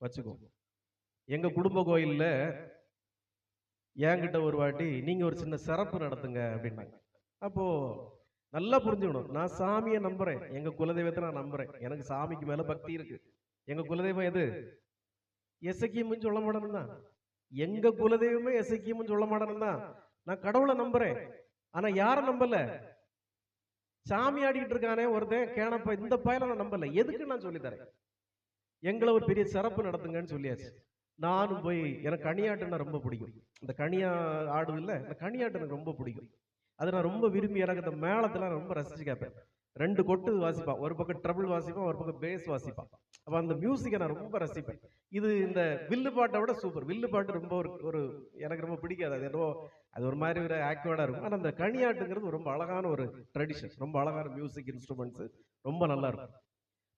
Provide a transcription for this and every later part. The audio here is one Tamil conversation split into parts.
வச்சுக்கோ. எங்க குடும்ப கோயில்ல என்கிட்ட ஒரு வாட்டி நீங்க ஒரு சின்ன சிறப்பு நடத்துங்க அப்படின்னாங்க. அப்போ நல்லா புரிஞ்சுக்கணும். நான் சாமியை நம்புறேன். எங்க குலதெய்வத்தை நான் நம்புறேன். எனக்கு சாமிக்கு மேல பக்தி இருக்கு. எங்க குலதெய்வம் எது? எசக்கியம்னு சொல்ல மாட்டேன்னு தான். எங்க குலதெய்வமே எசக்கியம்னு சொல்ல மாட்டேன்னு தான். நான் கடவுளை நம்புறேன். ஆனா யாரை நம்பல? சாமி ஆடிக்கிட்டு இருக்கானே ஒருத்தன். கேனப்ப இந்த பயலை நான் நம்பல. எதுக்கு நான் சொல்லி தரேன். எங்களை ஒரு பெரிய சிறப்பு நடத்துங்கன்னு சொல்லியாச்சு. நானும் போய் எனக்கு கனியாட்டுன்னா ரொம்ப பிடிக்கும். இந்த கனியா ஆடு இல்லை இந்த கனியாட்டு எனக்கு ரொம்ப பிடிக்கும். அது நான் ரொம்ப விரும்பி எனக்கு இந்த மேளத்தெல்லாம் நான் ரொம்ப ரசிச்சு கேட்பேன். ரெண்டு கொட்டு வாசிப்பான். ஒரு பக்கம் ட்ரபிள் வாசிப்பான் ஒரு பக்கம் பேஸ் வாசிப்பான். அப்போ அந்த மியூசிக்கை நான் ரொம்ப ரசிப்பேன். இது இந்த வில்லு பாட்டை விட சூப்பர் வில்லு பாட்டு ரொம்ப ஒரு ஒரு எனக்கு ரொம்ப பிடிக்காது. அது என்னவோ அது ஒரு மாதிரி ஒரு ஆக்டிவாக இருக்கும். ஆனால் அந்த கனியாட்டுங்கிறது ரொம்ப அழகான ஒரு ட்ரெடிஷன் ரொம்ப அழகான மியூசிக் இன்ஸ்ட்ருமெண்ட்ஸ் ரொம்ப நல்லா இருக்கும்.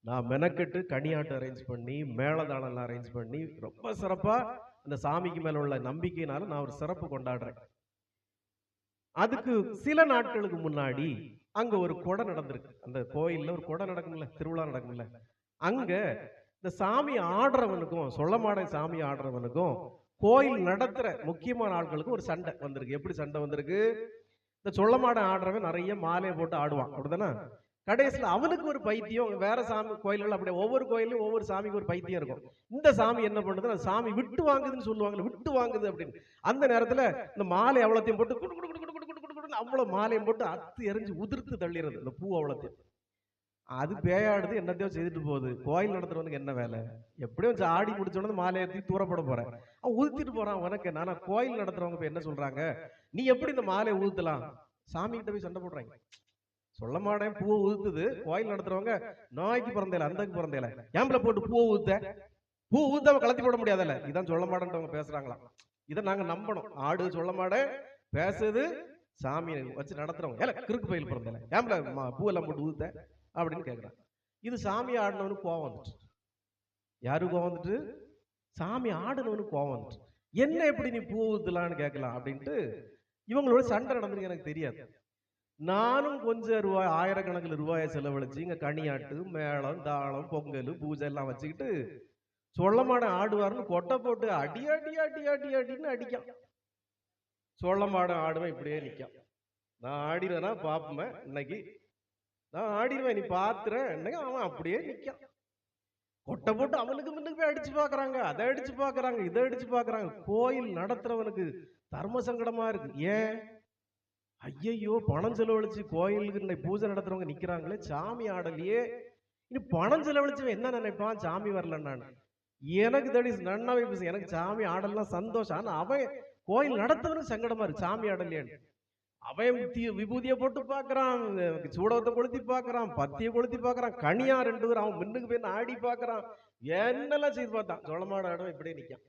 நான் மெனக்கெட்டு கனியாட்டம் அரேஞ்ச் பண்ணி மேளதாளம்லாம் அரேஞ்ச் பண்ணி ரொம்ப சிறப்பாக அந்த சாமிக்கு மேலே உள்ள நம்பிக்கையினால நான் ஒரு சிறப்பு கொண்டாடுறேன். அதுக்கு சில நாட்களுக்கு முன்னாடி அங்க ஒரு கொடை நடந்திருக்கு. அந்த கோயில்ல ஒரு கொடை நடக்கும்ல திருவிழா நடக்கும்ல. அங்க இந்த சாமி ஆடுறவனுக்கும் சொல்ல மாட சாமி ஆடுறவனுக்கும் கோயில் நடத்துற முக்கியமான ஆட்களுக்கும் ஒரு சண்டை வந்திருக்கு. எப்படி சண்டை வந்திருக்கு? இந்த சொல்ல மாட ஆடுறவன் நிறைய மாலையை போட்டு ஆடுவான். அப்படிதானே கடைசியில் அவனுக்கு ஒரு பைத்தியம் வேற சாமி கோயில்கள் அப்படி ஒவ்வொரு கோயிலும் ஒவ்வொரு சாமிக்கு ஒரு பைத்தியம் இருக்கும். இந்த சாமி என்ன பண்ணுது சாமி விட்டு வாங்குதுன்னு சொல்லுவாங்க விட்டு வாங்குது அப்படின்னு. அந்த நேரத்தில் இந்த மாலை அவ்வளோத்தையும் போட்டு குடு குடு குடு குடு குடு குடு குடுன்னு அவ்வளோ மாலையும் போட்டு அத்து எரிஞ்சு உதிர்த்து தள்ளிடுறது இந்த பூ அவ்வளத்தையும். அது பேயாடுது என்னத்தையோ செய்துட்டு போகுது. கோயில் நடத்துறவனுக்கு என்ன வேலை? எப்படியும் வச்சு ஆடி முடிச்சோடனே மாலையை தூக்கி தூரப்பட போறேன். அவன் உதுத்திட்டு போறான் உனக்கு. நானா கோயில் நடத்துறவங்க இப்போ என்ன சொல்றாங்க? நீ எப்படி இந்த மாலையை ஊத்தலாம் சாமி கிட்ட போய் சண்டை போடுறாங்க. சொல்ல மாட்டேன் பூவை ஊத்துது கோயில் நடத்துறவங்க நாய்க்கு பிறந்தேல அந்தக்கு பிறந்தேல. ஏம்பல போட்டு பூவை ஊத்த? பூ ஊத்தாம கலத்தி போட முடியாதுல்ல. இதான் சொல்ல மாட்டேன்றவங்க பேசுறாங்களா இதை நாங்க நம்பணும். ஆடு சொல்ல மாட்டேன் பேசுது சாமி வச்சு நடத்துறவங்க. ஏல கிறுக்கு பயில் பிறந்தல. ஏம்பல பூவெல்லாம் போட்டு ஊத்த? அப்படின்னு கேக்குறாங்க இது சாமி ஆடினவனுக்கு கோவம் வந்துட்டு. யாரு கோவம் வந்துட்டு? சாமி ஆடினவனுக்கு கோவம் வந்துட்டு. என்ன எப்படி நீ பூ ஊத்தலான்னு கேட்கலாம் அப்படின்ட்டு இவங்களோட சண்டை நடந்திருக்கு எனக்கு தெரியாது. நானும் கொஞ்சம் ரூபாய் ஆயிரக்கணக்கில் ரூபாயை செலவழிச்சு இங்க கனியாட்டு மேளம் தாளம் பொங்கல் பூஜை எல்லாம் வச்சுக்கிட்டு சொல்லமாட ஆடுவார்னு கொட்டை போட்டு அடி அடி அடி அடி அடின்னு அடிக்கான். சொல்லமாட ஆடுவேன் இப்படியே நிக்கான். நான் ஆடிடுவேனா பார்ப்பேன் இன்னைக்கு. நான் ஆடிடுவேன் நீ பாத்துற இன்னைக்கு அவன் அப்படியே நிக்கான். கொட்டை போட்டு அவனுக்கு முன்னுக்கு போய் அடிச்சு பாக்குறாங்க அதை அடிச்சு பாக்குறாங்க இதை அடிச்சு பாக்குறாங்க. கோயில் நடத்துறவனுக்கு தர்ம சங்கடமா இருக்கு. ஏன்? ஐயையோ பணம் செலவழிச்சு கோயிலுக்கு இன்னைக்கு பூஜை நடத்துறவங்க நிக்கிறாங்களே சாமி ஆடலையே. இனி பணம் செலவழிச்சவன் என்ன நினைப்பான்? சாமி வரலன்னு எனக்கு தட் நன்னாவே பேசு எனக்கு சாமி ஆடலாம் சந்தோஷம். ஆனா அவன் கோயில் நடத்துவனுக்கு சங்கடமா இருக்கு சாமி ஆடலையேன்னு. அவன் விபூதியை போட்டு பார்க்கறான் சூடகத்தை கொளுத்தி பார்க்கறான் பத்தியை கொளுத்தி பார்க்கறான் கனியா ரெண்டு பேரும் அவன் முன்னுக்கு போய் ஆடி பார்க்கறான். என்னெல்லாம் செய்து பார்த்தான்? சோளமாட ஆடம் இப்படியே நிக்கான்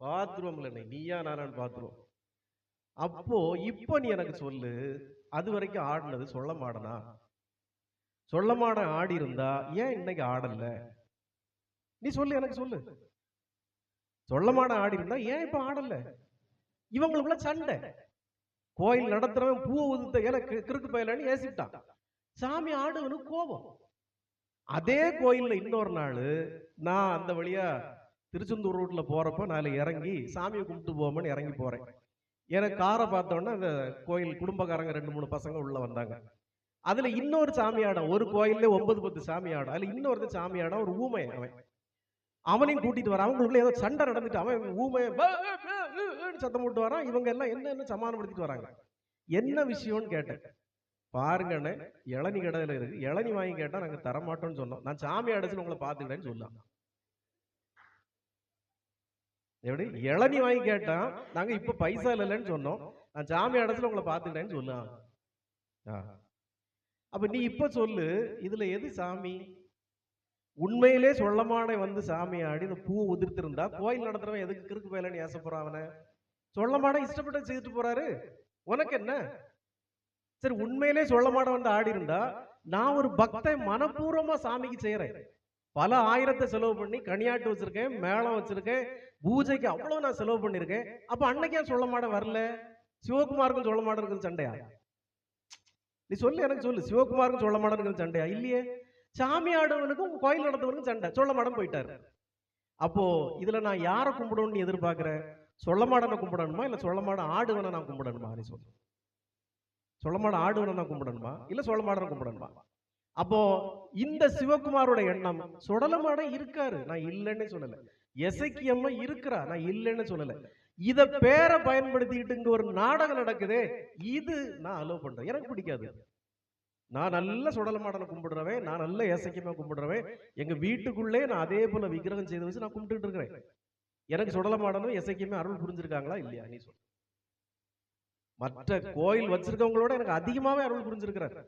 பாத்ரூம்ல நீயா நானான்னு பாத்ரூம். அப்போ இப்போ நீ எனக்கு சொல்லு. அது வரைக்கும் ஆடினது சொல்ல மாடனா? சொல்ல மாட ஆடி இருந்தா ஏன் இன்னைக்கு ஆடல? நீ சொல்லு எனக்கு சொல்லு. சொல்ல மாட ஆடி இருந்தா ஏன் இப்ப ஆடல? இவங்களுக்குள்ள சண்டை. கோயில் நடத்துறவன் பூ உதுத்த ஏல கிறுக்கு பயலன்னு ஏசிட்டான் சாமி ஆடுவனுக்கு கோபம். அதே கோயில்ல இன்னொரு நாள் நான் அந்த வழியா திருச்செந்தூர் ரோட்ல போறப்ப நான் இறங்கி சாமியை கும்பிட்டு போவோம்னு இறங்கி போறேன். எனக்கு காரை பார்த்தோன்னே அந்த கோயில் குடும்பக்காரங்க ரெண்டு மூணு பசங்க உள்ள வந்தாங்க. அதுல இன்னொரு சாமியாடம் ஒரு கோயில்ல ஒன்பது பத்து சாமியாடம் அதுல இன்னொரு சாமியாடம் ஒரு ஊமை அவன் அவனையும் கூட்டிட்டு வரான். அவங்களுக்குள்ள ஏதோ சண்டை நடந்துட்டு அவன் ஊமை சத்தம் போட்டு வரான். இவங்க எல்லாம் என்ன என்ன சமாதானப்படுத்திட்டு வராங்க? என்ன விஷயம்னு கேட்டேன். பாருங்கண்ணே இளநி கடையில இருக்கு. இளநி வாங்கி கேட்டா நாங்க தரமாட்டோம்னு சொன்னோம். நான் சாமி அடைச்சு உங்களை பாத்துக்கிட்டேன்னு சொல்லலாம் எப்படி? இளநி வாங்கி கேட்டா நாங்க இப்ப பைசா இல்லைன்னு சொன்னோம். நான் சாமி அடைச்சு உங்களை பாத்துக்கிட்டேன்னு சொல்லலாம் ஆ. அப்ப நீ இப்ப சொல்லு இதுல எது சாமி? உண்மையிலே சொல்லமான வந்து சாமி ஆடி இந்த பூ உதிர்த்திருந்தா கோயில் நடத்துறவன் எதுக்கு கிறுக்கு போயலன்னு ஏசப்படுறான் அவனை? சொல்லமாட இஷ்டப்பட்டு செய்துட்டு போறாரு. உனக்கு என்ன? சரி உண்மையிலே சொல்லமாட வந்து ஆடி இருந்தா நான் ஒரு பக்தன் மனப்பூர்வமா சாமிக்கு செய்யறேன் பல ஆயிரத்தை செலவு பண்ணி கனியாட்டு வச்சிருக்கேன் மேளம் வச்சிருக்கேன் பூஜைக்கு அவ்வளவு நான் செலவு பண்ணிருக்கேன் அப்ப அன்னைக்கு ஏன் சொல்ல மாட வரல? சிவகுமாருக்கும் சொல்ல மாட்டேங்கிறது சண்டையா? நீ சொல்லு எனக்கு சொல்லு. சிவகுமாருக்கும் சொல்ல மாட்டேங்கிறது சண்டையா? இல்லையே. சாமி ஆடுவனுக்கும் கோயில் நடத்துவனுக்கும் சண்டை. சொல்ல மாடம் போயிட்டாரு. அப்போ இதுல நான் யாரை கும்பிடணும்னு எதிர்பார்க்கிறேன் சொல்லமாடனை கும்பிடணுமா? இல்ல சொல்லமாட ஆடுவனை நான் கும்பிடணுமா? நீ சொல்லு. சொல்லமாட ஆடுவனை நான் கும்பிடணுமா? இல்ல சொல்லமாடனை கும்பிடணுமா? அப்போ இந்த சிவகுமாரோட எண்ணம் சுடலமாட இருக்காரு. நான் இல்லைன்னு சொல்லல. எசக்கியம்மா இருக்கிறா. நான் இல்லைன்னு சொல்லல. இத பேரை பயன்படுத்திக்கிட்டு இங்க ஒரு நாடகம் நடக்குதே இது நான் அலோவ் பண்றேன். எனக்கு பிடிக்காது. நான் நல்ல சுடலமாடனை கும்பிடுறவன் நான் நல்ல இசைக்கியமா கும்பிடுறவன். எங்க வீட்டுக்குள்ளே நான் அதே போல விக்கிரகம் செய்து வச்சு நான் கும்பிட்டுட்டு இருக்கிறேன். எனக்கு சுடலமாடனும் இசைக்கியமே அருள் புரிஞ்சிருக்காங்களா இல்லையா? நீ சொல். மற்ற கோயில் வச்சிருக்கவங்களோட எனக்கு அதிகமாவே அருள் புரிஞ்சிருக்கிறார்.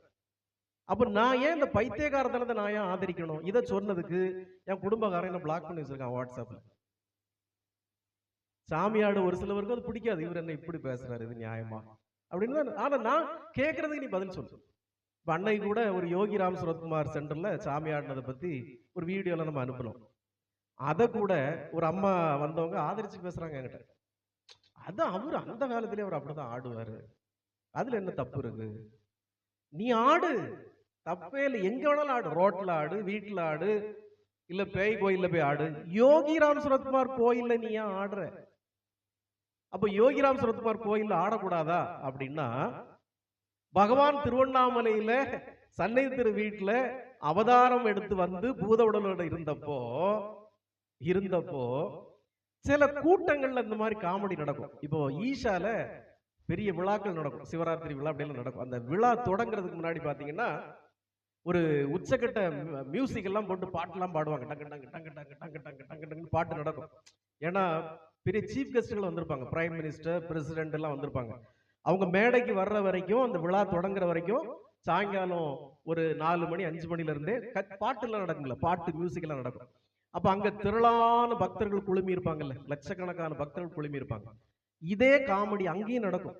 அப்ப நான் ஏன் இந்த பைத்தியகாரத்தனத்தை நான் ஏன் ஆதரிக்கணும்? இதை சொன்னதுக்கு என் குடும்பக்காரன் என்ன பிளாக் பண்ணி வச்சிருக்கான் வாட்ஸ்அப்ல சாமியாடு ஒரு சிலவருக்கும் அது பிடிக்காது. இவர் என்ன இப்படி பேசுறாரு? இது நியாயமா? அப்படின்னு தான் ஆனா நான் கேட்கறதுக்கு நீ பதில் சொல்லு. இப்ப கூட ஒரு யோகி ராம் சுரத்குமார் சென்டர்ல சாமியாடினதை பத்தி ஒரு வீடியோல நம்ம அனுப்பணும் அதை கூட ஒரு அம்மா வந்தவங்க ஆதரிச்சு பேசுறாங்க என்கிட்ட. அது அவர் அந்த காலத்திலே அவர் அப்படிதான் ஆடுவாரு. அதுல என்ன தப்பு இருக்கு? நீ ஆடு. தப்பே இல்லை எங்க வேணாலும் ஆடு. ரோட்ல ஆடு வீட்டுல ஆடு இல்ல பேய் கோயில்ல போய் ஆடு. யோகிராம் சுரத்குமார் கோயில்ல நீ ஏன் ஆடுற? அப்ப யோகிராம் சுரத்குமார் கோயில்ல ஆடக்கூடாதா? அப்படின்னா பகவான் திருவண்ணாமலையில சன்னை திரு வீட்டுல அவதாரம் எடுத்து வந்து பூத உடலோட இருந்தப்போ இருந்தப்போ சில கூட்டங்கள்ல இந்த மாதிரி காமெடி நடக்கும். இப்போ ஈஷால பெரிய விழாக்கள் நடக்கும். சிவராத்திரி விழா அப்படிலாம் நடக்கும். அந்த விழா தொடங்குறதுக்கு முன்னாடி பாத்தீங்கன்னா ஒரு உச்சக்கட்ட மியூசிக் எல்லாம் போட்டு பாட்டெல்லாம் பாடுவாங்க. டங்கு டங்கு டங்கு டங்கு டங்கு டங்கு டங்கு டங்குன்னு பாட்டு நடக்கும். ஏன்னா பெரிய சீஃப் கெஸ்ட்கள் வந்திருப்பாங்க. பிரைம் மினிஸ்டர் பிரசிடென்ட் எல்லாம் வந்திருப்பாங்க. அவங்க மேடைக்கு வர்ற வரைக்கும் அந்த விழா தொடங்குற வரைக்கும் சாயங்காலம் ஒரு நாலு மணி அஞ்சு மணில இருந்தே பாட்டுலாம் நடக்கும்ல. பாட்டு மியூசிக் எல்லாம் நடக்கும். அப்ப அங்க திரளான பக்தர்கள் குழுமி இருப்பாங்கல்ல. லட்சக்கணக்கான பக்தர்கள் குழுமி இருப்பாங்க. இதே காமெடி அங்கேயும் நடக்கும்.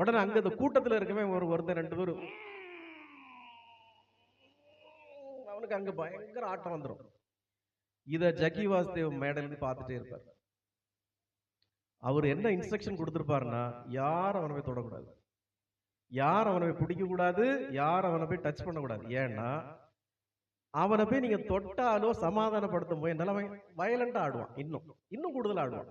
உடனே அங்க இந்த கூட்டத்துல இருக்கவே ஒரு ஒருத்தர் ரெண்டு பேரும் அவனுக்கு அங்க பயங்கர ஆட்டம் வந்துடும் இத ஜக்கி வாசுதேவ் மேடையில பார்த்துட்டே இருப்பார். அவர் என்ன இன்ஸ்ட்ரக்ஷன் கொடுத்துருப்பாருன்னா யார் அவனை போய் தொடக்கூடாது. யார் அவனை போய் பிடிக்க கூடாது யார் அவனை போய் டச் பண்ணக்கூடாது. ஏன்னா அவனை போய் நீங்க தொட்டாலோ சமாதானப்படுத்த முயன்றாலும் அவன் வயலண்டா ஆடுவான். இன்னும் இன்னும் கூடுதலா ஆடுவான்.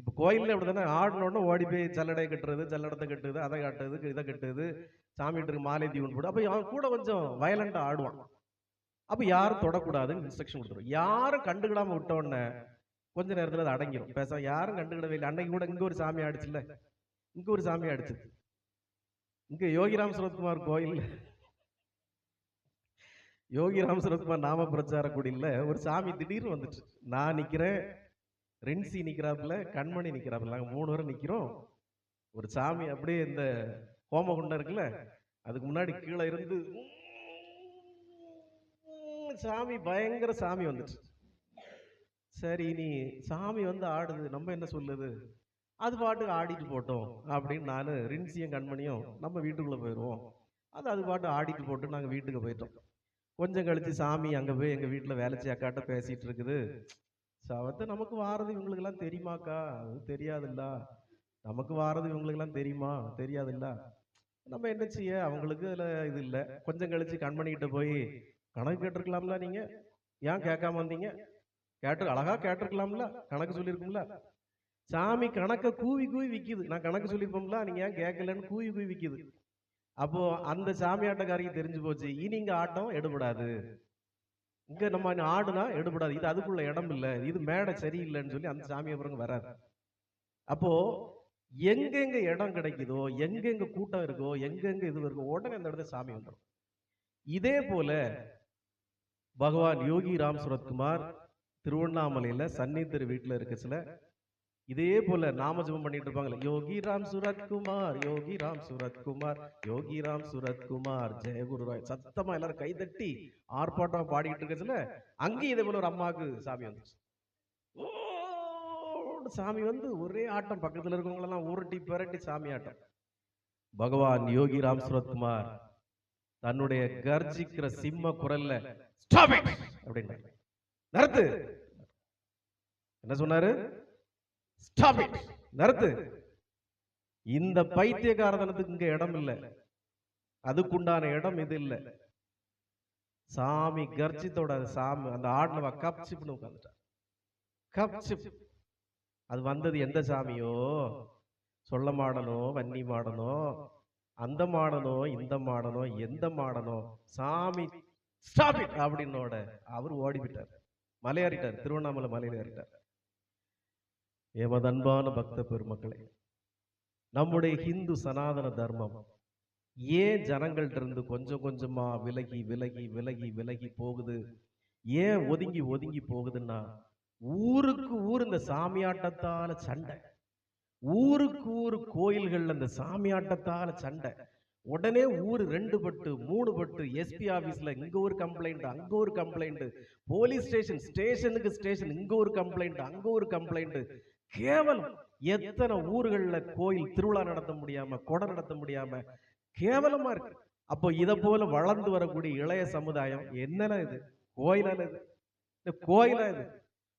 இப்ப கோயில்ல அப்படிதானே ஆடணும்னு ஓடி போய் ஜல்லடை கட்டுறது ஜல்லடத்தை கட்டுறது அதை கட்டுறது இதை கட்டுது சாமிட்டு மாலை தீவன் போடு அப்ப அவன் கூட கொஞ்சம் வயலண்டா ஆடுவான். அப்ப யாரும் தொடக்கூடாதுன்னு இன்ஸ்ட்ரக்ஷன் கொடுத்துரும். யாரும் கண்டுக்கிடாம விட்ட உடனே கொஞ்ச நேரத்துல அது அடங்கிரும். பேச யாரும் கண்டுக்கிடவே இல்லை. அன்னைக்கு கூட இங்க ஒரு சாமி ஆடிச்சுல்ல இங்க ஒரு சாமி ஆடிச்சுது இங்க யோகிராம் சுரத்குமார் கோயில் யோகிராம் சுரத்குமார் நாம பிரச்சார குடியில ஒரு சாமி திடீர்னு வந்துச்சு. நான் நிக்கிறேன் ரென்சி நிக்கிறாப்புல கண்மணி நிக்கிறாப்புல. நாங்க மூணு பேரும் நிக்கிறோம். ஒரு சாமி அப்படியே இந்த ஹோமகுண்டம் இருக்குல்ல அதுக்கு முன்னாடி கீழே இருந்து சாமி பயங்கர சாமி வந்துச்சு. சரி நீ சாமி வந்து ஆடுது நம்ம என்ன சொல்லுது? அது பாட்டுக்கு ஆடிட்டு போட்டோம் அப்படின்னு நான் ரின்சியும் கண்மணியும் நம்ம வீட்டுக்குள்ளே போயிடுவோம் அது அது பாட்டு ஆடிட்டு போட்டு நாங்கள் வீட்டுக்கு போயிட்டோம். கொஞ்சம் கழித்து சாமி அங்கே போய் எங்கள் வீட்டில் வேலை செய்ய அக்காட்ட பேசிட்டு இருக்குது. சவத்தை நமக்கு வாரது இவங்களுக்கெல்லாம் தெரியுமாக்கா? அது தெரியாதுல்ல. நமக்கு வாரது இவங்களுக்கெல்லாம் தெரியுமா? தெரியாதுல்ல. நம்ம என்ன செய்ய? அவங்களுக்கு அதில் இது இல்லை. கொஞ்சம் கழித்து கண்மணிக்கிட்ட போய் கணக்கு கேட்டிருக்கலாம்ல நீங்க? ஏன் கேட்காம வந்தீங்க? கேட்டு அழகா கேட்டிருக்கலாம்ல கணக்கு சொல்லியிருக்கும்ல. சாமி கணக்க கூவி கூவி விக்குது. நான் கணக்கு சொல்லியிருப்போம்ல நீங்க ஏன் கேட்கலன்னு கூவி கூவி விக்குது. அப்போ அந்த சாமி ஆட்டக்காரிக்கு தெரிஞ்சு போச்சு. இனி இங்க ஆட்டம் எடுபடாது. இங்க நம்ம ஆடுனா எடுபடாது. இது அதுக்குள்ள இடம் இல்ல இது மேடை சரியில்லைன்னு சொல்லி அந்த சாமி அப்புறம் வராது அப்போ எங்கெங்க இடம் கிடைக்குதோ எங்கெங்க கூட்டம் இருக்கோ எங்கெங்க இது இருக்கோ உடனே அந்த இடத்துல சாமி வந்துடும் இதே போல பகவான் யோகி ராம் சுரத்குமார் திருவண்ணாமலையில சன்னி திரு வீட்டுல இருக்க சில இதே போல நாம ஜெபம் பண்ணிட்டு இருப்பாங்கல்ல. யோகி ராம் சுரத்குமார் யோகி ராம் சுரத்குமார் யோகி ராம் சுரத்குமார் ஜெயகுரு ராய் சத்தமா எல்லாரும் கைதட்டி ஆர்ப்பாட்டம் பாடிட்டு இருக்கச்சுல அங்கேயும் இதே போல ஒரு அம்மாவுக்கு சாமி வந்துச்சு. சாமி வந்து ஒரே ஆட்டம் பக்கத்துல இருக்கவங்களெல்லாம் உருட்டி பிரட்டி சாமி ஆட்டம். பகவான் யோகி ராம் சுரத்குமார் தன்னுடைய கர்ஜிக்கிற சிம்ம குரல்ல "Stop it!" அப்படின்னாரு நிறுத்து என்ன சொன்னாரு? ஸ்டாப் இட் நிறுத்து இந்த பைத்தியகாரதனத்துக்கு இங்க இடம் இல்ல. அதுக்குண்டான இடம் இது இல்ல. சாமி கர்ஜித்தோட சாமி அந்த ஆடுனவ கப்சிப்னு உட்காந்துட்டா கப்சிப். அது வந்தது எந்த சாமியோ? சொல்ல மாடனோ? வன்னி மாடனோ? அந்த மாடனோ இந்த மாடனோ எந்த மாடனோ சாமி ஸ்டாப் இட் அப்படின்னோட அவர் ஓடிவிட்டார். மலையாறிட்டார் திருவண்ணாமலை மலையில ஏறிட்டார் ஏமதன்பான பக்த பெருமக்களே நம்முடைய ஹிந்து சனாதன தர்மம் ஏன் ஜனங்கள்ட்ட இருந்து கொஞ்சம் கொஞ்சமா விலகி விலகி விலகி விலகி போகுது? ஏன் ஒதுங்கி ஒதுங்கி போகுதுன்னா ஊருக்கு ஊர் இந்த சாமியாட்டத்தால சண்டை. ஊருக்கு ஊர் அந்த சாமி ஆட்டத்தால சண்டை. உடனே ஊர் ரெண்டு பட்டு மூணு பட்டு எஸ்பி ஆபீஸ்ல இங்க ஒரு கம்ப்ளைண்ட் அங்க ஒரு கம்ப்ளைண்ட் போலீஸ் ஸ்டேஷன் ஸ்டேஷனுக்கு ஸ்டேஷன் இங்க ஒரு கம்ப்ளைண்ட் அங்க ஒரு கம்ப்ளைண்ட் கேவலம். எத்தனை ஊர்களில் கோயில் திருவிழா நடத்த முடியாம கொடை நடத்த முடியாம கேவலமா இருக்கு. அப்போ இதை போல வளர்ந்து வரக்கூடிய இளைய சமுதாயம் என்னென்ன இது? கோயிலான இது இந்த கோயிலா இது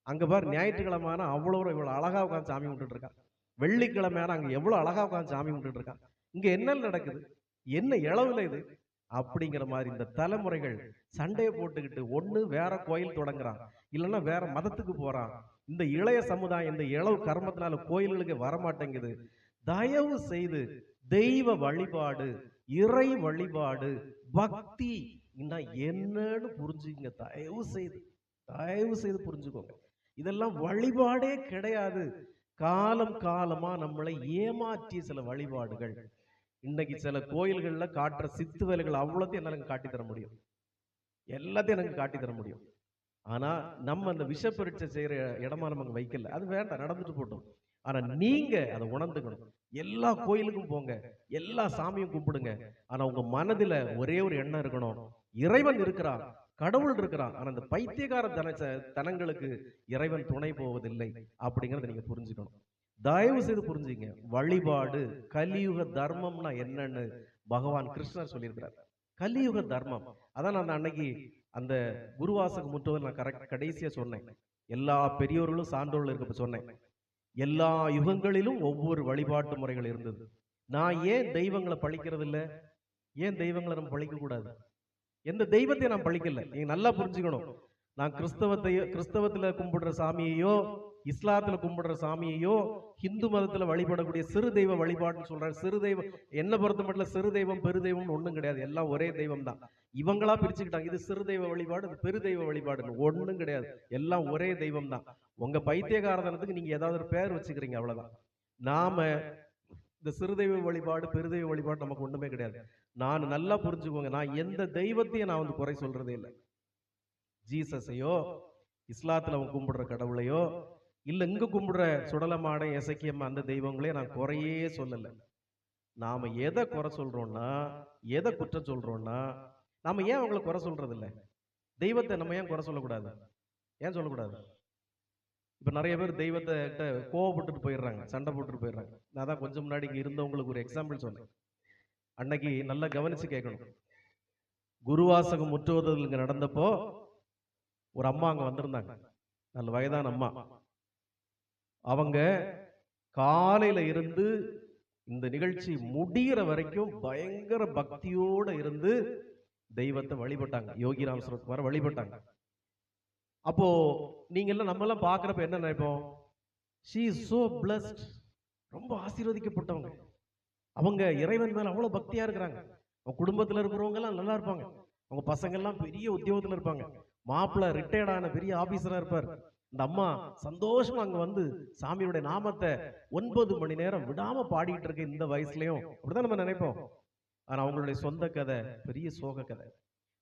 அங்க பாரு ஞாயிற்றுக்கிழமான அவ்வளவு இவ்வளவு அழகா உட்காந்து சாமி கும்பிட்டுட்டு இருக்கான் வெள்ளிக்கிழமையான அங்க எவ்வளவு அழகா உட்காந்து சாமி கும்பிட்டு இருக்கான் இங்க என்ன நடக்குது? என்ன இளவுல இது? அப்படிங்கிற மாதிரி இந்த தலைமுறைகள் சண்டையை போட்டுக்கிட்டு ஒண்ணு வேற கோயில் தொடங்குறான். இல்லைன்னா வேற மதத்துக்கு போறான். இந்த இளைய சமுதாயம் இந்த இளவு கர்மத்தினால கோயில்களுக்கு வரமாட்டேங்குது. தயவு செய்து தெய்வ வழிபாடு இறை வழிபாடு பக்தி. என்னன்னு புரிஞ்சுங்க தயவு செய்து தயவு செய்து புரிஞ்சுக்கோங்க. இதெல்லாம் வழிபாடே கிடையாது. காலம் காலமா நம்மளை ஏமாற்றிய சில வழிபாடுகள். இன்னைக்கு சில கோயில்கள்ல காட்டுற சித்து வேலைகள் அவ்வளோத்தையும் என்னால் காட்டி தர முடியும். எல்லாத்தையும் எனக்கு காட்டி தர முடியும். ஆனா நம்ம அந்த விஷ பரீட்சை செய்யற இடமா நமக்கு வைக்கல. அது வேண்டாம் நடந்துட்டு போட்டோம் ஆனா நீங்க அதை உணர்ந்துக்கணும். எல்லா கோயிலுக்கும் போங்க. எல்லா சாமியும் கும்பிடுங்க. ஆனா உங்க மனதுல ஒரே ஒரு எண்ணம் இருக்கணும். இறைவன் இருக்கிறான். கடவுள் இருக்கிறான் ஆனா அந்த பைத்தியகார தன தனங்களுக்கு இறைவன் துணை போவதில்லை அப்படிங்கறத நீங்க புரிஞ்சுக்கணும். தயவு செய்து புரிஞ்சுங்க. வழிபாடு கலியுக தர்மம்னா என்னன்னு பகவான் கிருஷ்ணர் சொல்லியிருக்கிறார். கலியுக தர்மம். அதான் நான் அன்னைக்கு அந்த குருவாசகம் முற்றுவதில் நான் கரெக்ட் கடைசியா சொன்னேன். எல்லா பெரியோர்களும் சான்றோர்கள் இருக்க சொன்னேன். எல்லா யுகங்களிலும் ஒவ்வொரு வழிபாட்டு முறைகள் இருந்தது. நான் ஏன் தெய்வங்களை பழிக்கிறது இல்லை ஏன் தெய்வங்களை நம்ம பழிக்க கூடாது எந்த தெய்வத்தையும் நான் பழிக்கல. நீங்க நல்லா புரிஞ்சுக்கணும். நான் கிறிஸ்தவத்தையோ கிறிஸ்தவத்துல கும்பிடுற சாமியையோ இஸ்லாத்துல கும்பிடுற சாமியையோ ஹிந்து மதத்துல வழிபடக்கூடிய சிறு தெய்வ வழிபாடுன்னு சொல்றேன் சிறு தெய்வம் என்ன பொறுத்த மட்டும் சிறு தெய்வம் பெருதெய்வம்னு ஒண்ணும் கிடையாது. எல்லாம் ஒரே தெய்வம் தான். இவங்களா பிரிச்சுக்கிட்டாங்க. இது சிறு தெய்வ வழிபாடு இது பெரு தெய்வ வழிபாடுன்னு ஒண்ணும் கிடையாது. எல்லாம் ஒரே தெய்வம் தான். உங்க பைத்தியகாரதனத்துக்கு நீங்க ஏதாவது ஒரு பேர் வச்சுக்கிறீங்க அவ்வளவுதான். நாம இந்த சிறு தெய்வ வழிபாடு பெருதெய்வ வழிபாடு நமக்கு ஒண்ணுமே கிடையாது. நான் நல்லா புரிஞ்சுக்கோங்க. நான் எந்த தெய்வத்தையும் நான் வந்து குறை சொல்றதே இல்லை. ஜீசஸையோ இஸ்லாத்துல அவன் கும்பிடுற கடவுளையோ இல்ல இங்க கும்பிடுற சுடலமாட இசைக்கியம் அந்த தெய்வங்களையும் நான் குறையே சொல்லல. நாம எதை குறை சொல்றோம்னா எதை குற்றம் சொல்றோம்னா நாம ஏன் அவங்களை குறை சொல்றது இல்லை? தெய்வத்தை நம்ம ஏன் குறை சொல்லக்கூடாது? ஏன் சொல்லக்கூடாது? இப்ப நிறைய பேர் தெய்வத்தை கிட்ட கோவப்பட்டுட்டு போயிடுறாங்க சண்டை போட்டுட்டு போயிடுறாங்க. நான் தான் கொஞ்சம் முன்னாடி இங்க இருந்தவங்களுக்கு ஒரு எக்ஸாம்பிள் சொன்னேன். அன்னைக்கு நல்லா கவனிச்சு கேட்கணும். குருவாசகம் முற்றுவதில் இங்க நடந்தப்போ ஒரு அம்மா அங்க வந்திருந்தாங்க. நல்ல வயதான அம்மா. அவங்க காலையில இருந்து இந்த நிகழ்ச்சி முடிகிற வரைக்கும் பயங்கர பக்தியோட இருந்து தெய்வத்தை வழிபட்டாங்க. யோகிராம் சுரத்குமார வழிபட்டாங்க. அப்போ நீங்க எல்லாம் நம்ம எல்லாம் பாக்குறப்ப என்ன நினைப்போம்? ஷீ இஸ் சோ பிளஸ்ட் ரொம்ப ஆசீர்வதிக்கப்பட்டவங்க. அவங்க இறைவன் மேல அவ்வளவு பக்தியா இருக்கிறாங்க. அவங்க குடும்பத்துல இருக்கிறவங்கெல்லாம் நல்லா இருப்பாங்க. அவங்க பசங்க எல்லாம் பெரிய உத்தியோகத்துல இருப்பாங்க. மாப்பிள்ளை ரிட்டையர்ட் ஆன பெரிய ஆபீசரா இருப்பார். இந்த அம்மா சந்தோஷமா அங்க வந்து சாமியுடைய நாமத்தை ஒன்பது மணி நேரம் விடாம பாடிட்டு இருக்க இந்த வயசுலயும். அப்படிதான் நம்ம நினைப்போம். ஆனா அவங்களுடைய சொந்த கதை பெரிய சோக கதை.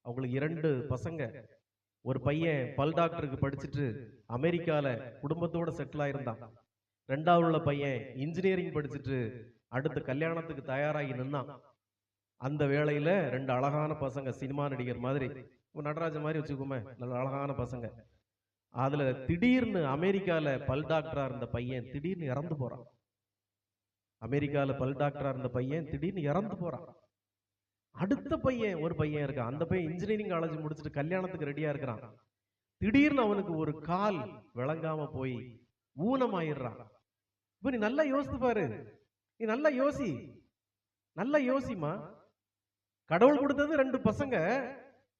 அவங்களுக்கு இரண்டு பசங்க. ஒரு பையன் பல் டாக்டருக்கு படிச்சுட்டு அமெரிக்கால குடும்பத்தோட செட்டில் ஆயிருந்தான். ரெண்டாவது உள்ள பையன் இன்ஜினியரிங் படிச்சுட்டு அடுத்த கல்யாணத்துக்கு தயாராகி நின்னான் அந்த வேளையில ரெண்டு அழகான பசங்க சினிமா நடிகர் மாதிரி நடராஜ மாதிரி வச்சுக்கோமே நல்ல அழகான பசங்க. அதுல திடீர்னு அமெரிக்கால பல் டாக்டரா இருந்த பையன் திடீர்னு இறந்து போறான். அமெரிக்கால பல் டாக்டரா இருந்த பையன் திடீர்னு இறந்து போறான். அடுத்த பையன் ஒரு பையன் இருக்கான். அந்த பையன் இன்ஜினியரிங் காலேஜ் முடிச்சுட்டு கல்யாணத்துக்கு ரெடியா இருக்கிறான் திடீர்னு அவனுக்கு ஒரு கால் விளங்காம போய் ஊனமாயிடுறான். இப்ப நீ நல்லா யோசித்து பாரு. நீ நல்லா யோசி. நல்லா யோசிமா கடவுள் கொடுத்தது ரெண்டு பசங்க.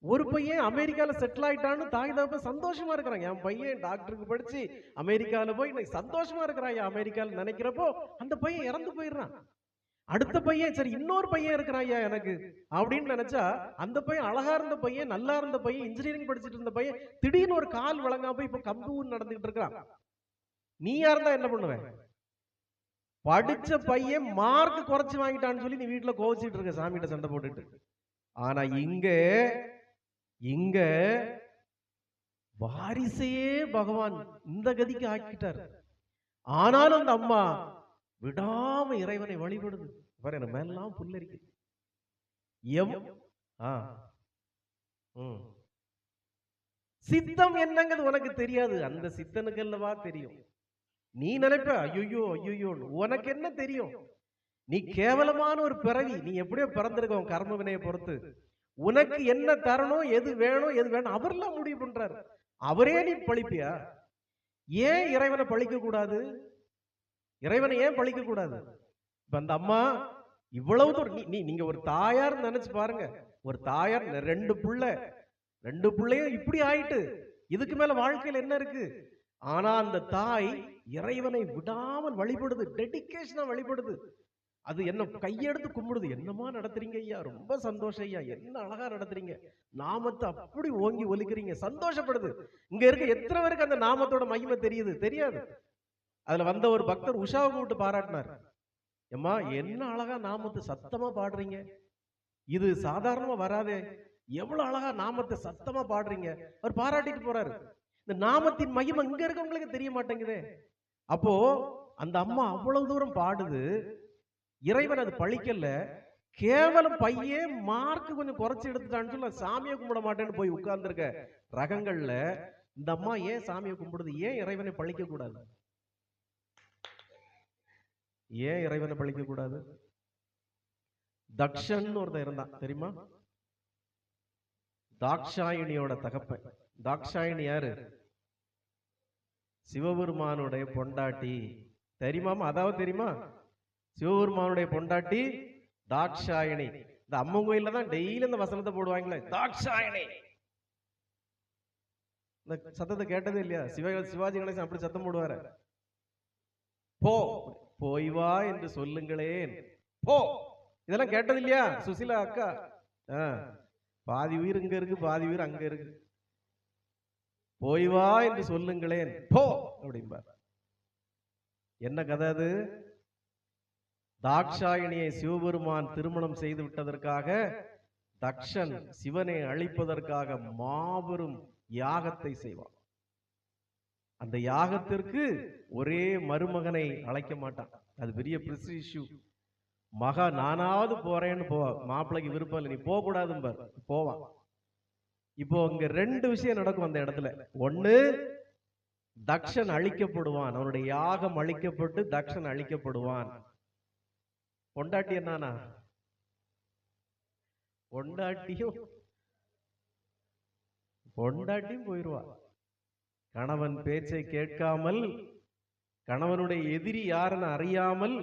ஒரு பையன் அமெரிக்கால செட்டில் ஆயிட்டான்னு தாய் தகப்ப சந்தோஷமா இருக்கிறான். என் பையன் டாக்டருக்கு படிச்சு அமெரிக்கால போய் இன்னைக்கு சந்தோஷமா இருக்கிறான். அமெரிக்கால நினைக்கிறப்போ அந்த பையன் இறந்து போயிடுறான். அடுத்த பையன் சரி இன்னொரு பையன் இருக்கிறான் ஐயா எனக்கு அப்படின்னு நினைச்சா அந்த பையன் அழகா இருந்த பையன் நல்லா இருந்த பையன் இன்ஜினியரிங் படிச்சுட்டு இருந்த பையன் திடீர்னு ஒரு கால் வழங்காம போய் இப்ப கம்பு நடந்துகிட்டு இருக்கிறான். நீயா இருந்தா என்ன பண்ணுவேன் படிச்ச பையன் மார்க் குறைச்சு வாங்கிட்டான்னு சொல்லி நீ வீட்டுல கோவிச்சிட்டு இருக்க சாமிகிட்ட சண்டை போட்டுட்டு ஆனா இங்க இங்க வாரிசையே பகவான் இந்த கதிக்கு ஆக்கிட்டார். ஆனாலும் அந்த அம்மா விடாம இறைவனை வழிபடுது. பாரு எனக்கு மேலாம் புல்லரிக்கு எம் ஆ சித்தம் என்னங்கிறது உனக்கு தெரியாது. அந்த சித்தனுக்கு அல்லவா தெரியும். நீ நினைப்ப ஐயோ ஐயோ உனக்கு என்ன தெரியும்? நீ கேவலமான ஒரு பிறவி. நீ எப்படியோ பிறந்திருக்க உன் கர்ம வினையை பொறுத்து. உனக்கு என்ன தரணும் எது வேணும் எது வேணும் அவர்லாம் முடிவு பண்றாரு. அவரே நீ பழிப்பியா? ஏன் இறைவனை பழிக்க கூடாது? இறைவனை ஏன் பழிக்க கூடாது? இப்ப அந்த அம்மா இவ்வளவு தூரம் நீ- நீ நீங்க ஒரு தாயார் நினைச்சு பாருங்க. ஒரு தாயார் ரெண்டு புள்ள. ரெண்டு பிள்ளையும் இப்படி ஆயிட்டு இதுக்கு மேல வாழ்க்கையில என்ன இருக்கு? ஆனா அந்த தாய் இறைவனை விடாமல் வழிபடுது டெடிகேஷனா வழிபடுது. அது என்ன கையெடுத்து கும்பிடுது. என்னமா நடத்துறீங்க ஐயா? ரொம்ப சந்தோஷம் ஐயா. என்ன அழகா நடத்துறீங்க? நாமத்தை அப்படி ஓங்கி ஒலிக்கிறீங்க. சந்தோஷப்படுது. இங்க இருக்க எத்தனை பேருக்கு அந்த நாமத்தோட மகிமை தெரியுது? தெரியாது. அதுல வந்த ஒரு பக்தர் உஷாவை கூப்பிட்டு பாராட்டினார். எம்மா என்ன அழகா நாமத்தை சத்தமா பாடுறீங்க? இது சாதாரணமா வராதே. எவ்வளவு அழகா நாமத்தை சத்தமா பாடுறீங்க? அவர் பாராட்டிட்டு போறாரு. இந்த நாமத்தின் மகிமை இங்க இருக்கவங்களுக்கு தெரிய மாட்டேங்குது. அப்போ அந்த அம்மா அவ்வளவு தூரம் பாடுது. இறைவன் அது பழிக்கல. கேவலம் பையன் மார்க் கொஞ்சம் குறைச்சு எடுத்துட்டான்னு சொல்ல சாமியை கும்பிட மாட்டேன்னு போய் உட்கார்ந்துருக்க ரகங்கள்ல இந்த அம்மா ஏன் சாமியை கும்பிடுது? ஏன் இறைவனை பழிக்க கூடாது? ஏன் இறைவனை பழிக்க கூடாது? தக்ஷன் ஒருத்தன் இருந்தான். தெரியுமா? தாக்ஷாயினியோட தகப்பன். தாக்ஷாயணி யாரு? சிவபெருமானுடைய பொண்டாட்டி. தெரியுமாமா அதாவது தெரியுமா? சிவபெருமானுடைய பொண்டாட்டி தாக்ஷாயணி. இந்த அம்மன் கோயில்ல தான் டெய்லி இந்த வசனத்தை போடுவாங்களே தாக்ஷாயணி. இந்த சத்தத்தை கேட்டதே இல்லையா? சிவ சிவாஜி கணேசன் அப்படி சத்தம் போடுவாரு. போ போய் வா என்று சொல்லுங்களேன். போ. இதெல்லாம் கேட்டது இல்லையா? சுசிலா அக்கா. பாதி உயிர் இங்க இருக்கு பாதி உயிர் அங்க இருக்கு. போய் வா என்று சொல்லுங்களேன். போ அப்படிம்பார். என்ன கதை அது? தாக்ஷாயினியை சிவபெருமான் திருமணம் செய்து விட்டதற்காக தக்ஷன் சிவனை அழிப்பதற்காக மாபெரும் யாகத்தை செய்வான். அந்த யாகத்திற்கு ஒரே மருமகனை அழைக்க மாட்டான். அது பெரிய இஷ்யூ மகா நானாவது போறேன்னு போ மாப்பிள்ளைக்கு விருப்பம் இல்லை. நீ போக கூடாதும்பார் போவான். இப்போ இங்க ரெண்டு விஷயம் நடக்கும் அந்த இடத்துல. ஒண்ணு தக்ஷன் அழிக்கப்படுவான். அவனுடைய யாகம் அழிக்கப்பட்டு தக்ஷன் அழிக்கப்படுவான். பொண்டாட்டி என்னானா? பொண்டாட்டியும் பொண்டாட்டியும் போயிருவா. கணவன் பேச்சை கேட்காமல் கணவனுடைய எதிரி யாருன்னு அறியாமல்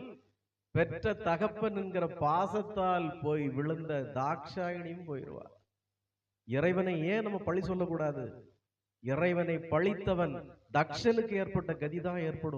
பெற்ற தகப்பன் என்கிற பாசத்தால் போய் விழுந்த தாக்ஷாயினியும் போயிருவா. இறைவனை ஏன் நம்ம பழி சொல்லக்கூடாது? இறைவனை பழித்தவன் தக்ஷனுக்கு ஏற்பட்ட கதிதான் ஏற்படும்.